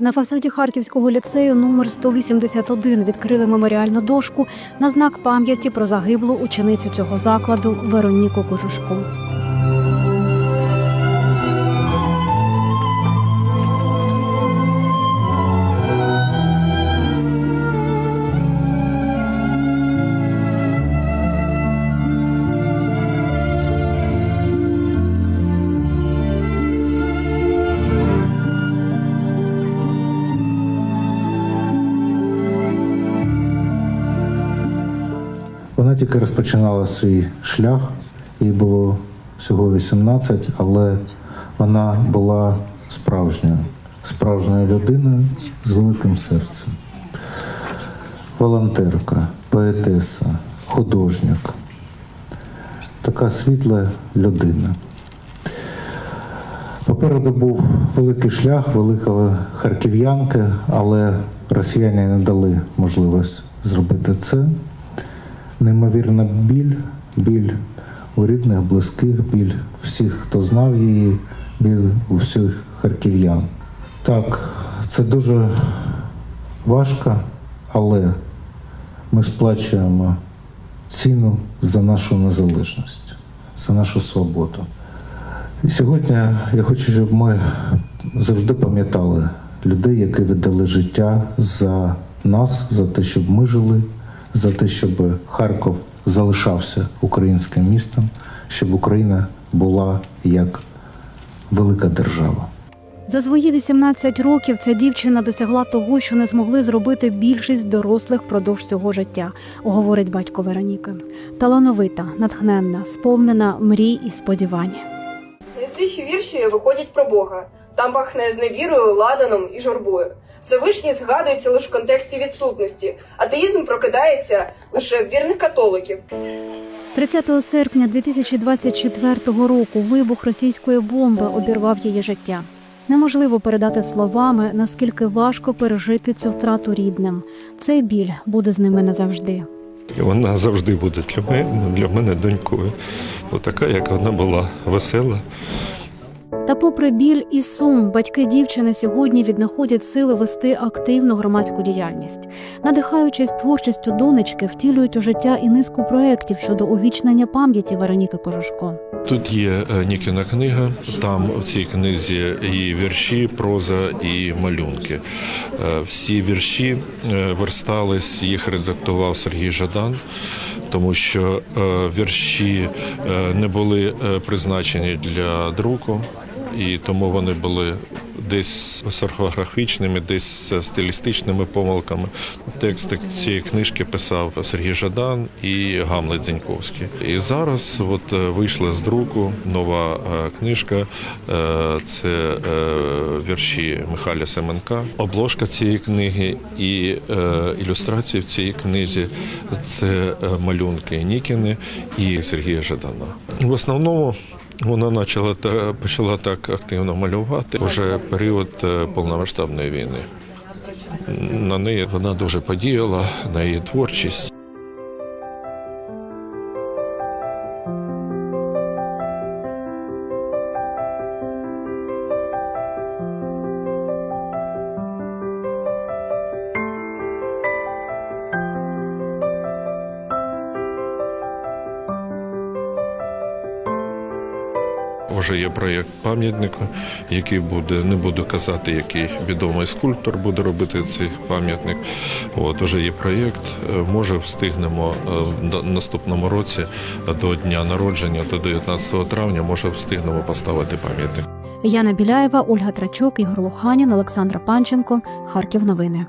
На фасаді Харківського ліцею номер 181 відкрили меморіальну дошку на знак пам'яті про загиблу ученицю цього закладу Вероніку Кожушку. Тільки розпочинала свій шлях, їй було всього 18, але вона була справжньою, справжньою людиною з великим серцем. Волонтерка, поетеса, художник. Така світла людина. Попереду був великий шлях, велика харків'янка, але росіяни не дали можливість зробити це неймовірна біль, біль у рідних, близьких, біль всіх, хто знав її, біль у харків'ян. Так, це дуже важко, але ми сплачуємо ціну за нашу незалежність, за нашу свободу. І сьогодні я хочу, щоб ми завжди пам'ятали людей, які віддали життя за нас, за те, щоб ми жили, за те, щоб Харків залишався українським містом, щоб Україна була як велика держава. За свої 18 років ця дівчина досягла того, що не змогли зробити більшість дорослих впродовж цього життя, говорить батько Вероніки. Талановита, натхненна, сповнена мрій і сподівань. Найзріші вірші виходять про Бога. Там пахне зневірою, ладаном і журбою. Всевишній згадується лише в контексті відсутності. Атеїзм прокидається лише в вірних католиків. 30 серпня 2024 року вибух російської бомби обірвав її життя. Неможливо передати словами, наскільки важко пережити цю втрату рідним. Цей біль буде з ними назавжди. І вона завжди буде для мене, для мене донькою. Отака, як вона була весела. Та, попри біль і сум, батьки дівчини сьогодні віднаходять сили вести активну громадську діяльність. Надихаючись творчістю донечки, втілюють у життя і низку проєктів щодо увічнення пам'яті Вероніки Кожушко. Тут є е, Нікіна книга, там в цій книзі і вірші, проза і малюнки. Е, Всі вірші е, верстались, їх редактував Сергій Жадан, тому що вірші не були призначені для друку, і тому вони були десь з десь стилістичними помилками. Тексти цієї книжки писав Сергій Жадан і Гамлет Зіньковський. І зараз от е, вийшла з друку нова е, книжка. Е, Це вірші Михайля Семенка. Обложка цієї книги і ілюстрації в цій книзі це малюнки Нікіни і Сергія Жадана. В основному вона почала та почала так активно малювати вже період е, повномасштабної війни. На неї вона дуже подіяла на її творчість. Вже є проєкт пам'ятника, який буде, не буду казати, який відомий скульптор буде робити цей пам'ятник. От уже є проєкт. Е, Може, встигнемо е, в наступному році до дня народження, до 19 травня, може встигнемо поставити пам'ятник. Яна Біляєва, Ольга Трачук, Ігор Луханін, Олександра Панченко. Харків новини.